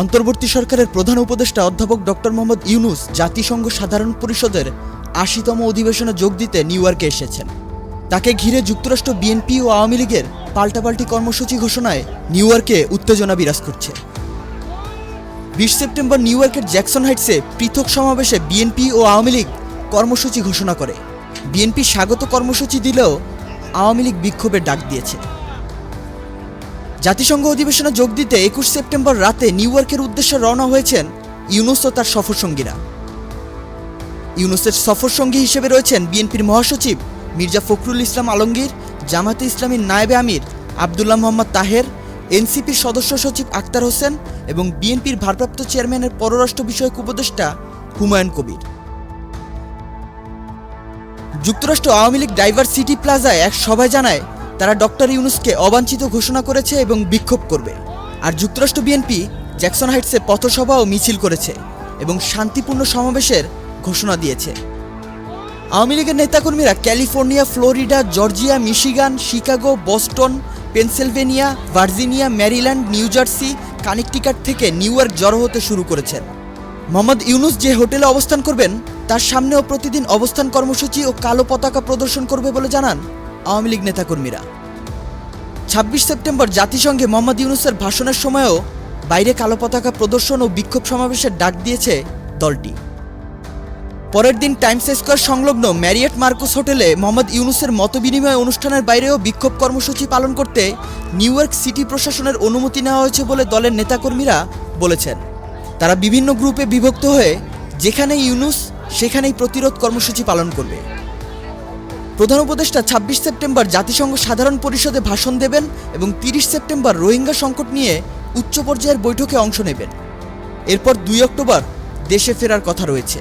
অন্তর্বর্তী সরকারের প্রধান উপদেষ্টা অধ্যাপক ডক্টর মোহাম্মদ ইউনুস জাতিসংঘ সাধারণ পরিষদের আশিতম অধিবেশনে যোগ দিতে নিউ ইয়র্কে এসেছেন। তাকে ঘিরে যুক্তরাষ্ট্র, বিএনপি ও আওয়ামী লীগের পাল্টাপাল্টি কর্মসূচি ঘোষণায় নিউ ইয়র্কে উত্তেজনা বিরাজ করছে। বিশ সেপ্টেম্বর নিউ ইয়র্কের জ্যাকসন হাইটসে পৃথক সমাবেশে বিএনপি ও আওয়ামী লীগ কর্মসূচি ঘোষণা করে। বিএনপি স্বাগত কর্মসূচি দিলেও আওয়ামী লীগ বিক্ষোভের ডাক দিয়েছে। জাতিসংঘ অধিবেশনে যোগ দিতে একুশ সেপ্টেম্বর রাতে নিউ ইয়র্কের উদ্দেশ্যে রওনা হয়েছেন ইউনুস ও তার সফরসঙ্গীরা। ইউনুসের সফরসঙ্গী হিসেবে রয়েছেন বিএনপির মহাসচিব মির্জা ফখরুল ইসলাম আলমগীর, জামাতে ইসলামীর নায়েবে আমির আবদুল্লাহ মোহাম্মদ তাহের, এনসিপির সদস্য সচিব আক্তার হোসেন এবং বিএনপির ভারপ্রাপ্ত চেয়ারম্যানের পররাষ্ট্র বিষয়ক উপদেষ্টা হুমায়ুন কবির। যুক্তরাষ্ট্র আওয়ামী লীগ ডাইভার সিটি প্লাজায় এক সভায় জানায় তারা ডক্টর ইউনুসকে অবাঞ্ছিত ঘোষণা করেছে এবং বিক্ষোভ করবে। আর যুক্তরাষ্ট্র বিএনপি জ্যাকসন হাইটসে পথসভা ও মিছিল করেছে এবং শান্তিপূর্ণ সমাবেশের ঘোষণা দিয়েছে। আওয়ামী লীগের নেতাকর্মীরা California, Florida, Georgia, Michigan, Chicago, Boston, Pennsylvania, Virginia, Maryland, New Jersey, Connecticut থেকে নিউ ইয়র্ক জড়ো হতে শুরু করেছেন। মোহাম্মদ ইউনুস যে হোটেলে অবস্থান করবেন, তার সামনেও প্রতিদিন অবস্থান কর্মসূচি ও কালো পতাকা প্রদর্শন করবে বলে জানান আওয়ামী লীগ নেতাকর্মীরা। ছাব্বিশ সেপ্টেম্বর জাতিসংঘে মোহাম্মদ ইউনুসের ভাষণের সময়ও বাইরে কালো পতাকা প্রদর্শন ও বিক্ষোভ সমাবেশের ডাক দিয়েছে দলটি। পরের দিন টাইমস স্কোয়ার সংলগ্ন ম্যারিয়েট মার্কুস হোটেলে মোহাম্মদ ইউনুসের মতবিনিময় অনুষ্ঠানের বাইরেও বিক্ষোভ কর্মসূচি পালন করতে নিউ ইয়র্ক সিটি প্রশাসনের অনুমতি নেওয়া হয়েছে বলে দলের নেতাকর্মীরা বলেছেন। তারা বিভিন্ন গ্রুপে বিভক্ত হয়ে যেখানেই ইউনুস, সেখানেই প্রতিরোধ কর্মসূচি পালন করবে। প্রধান উপদেষ্টা ছাব্বিশ সেপ্টেম্বর জাতিসংঘ সাধারণ পরিষদে ভাষণ দেবেন এবং তিরিশ সেপ্টেম্বর রোহিঙ্গা সংকট নিয়ে উচ্চ পর্যায়ের বৈঠকে অংশ নেবেন। এরপর দুই অক্টোবর দেশে ফেরার কথা রয়েছে।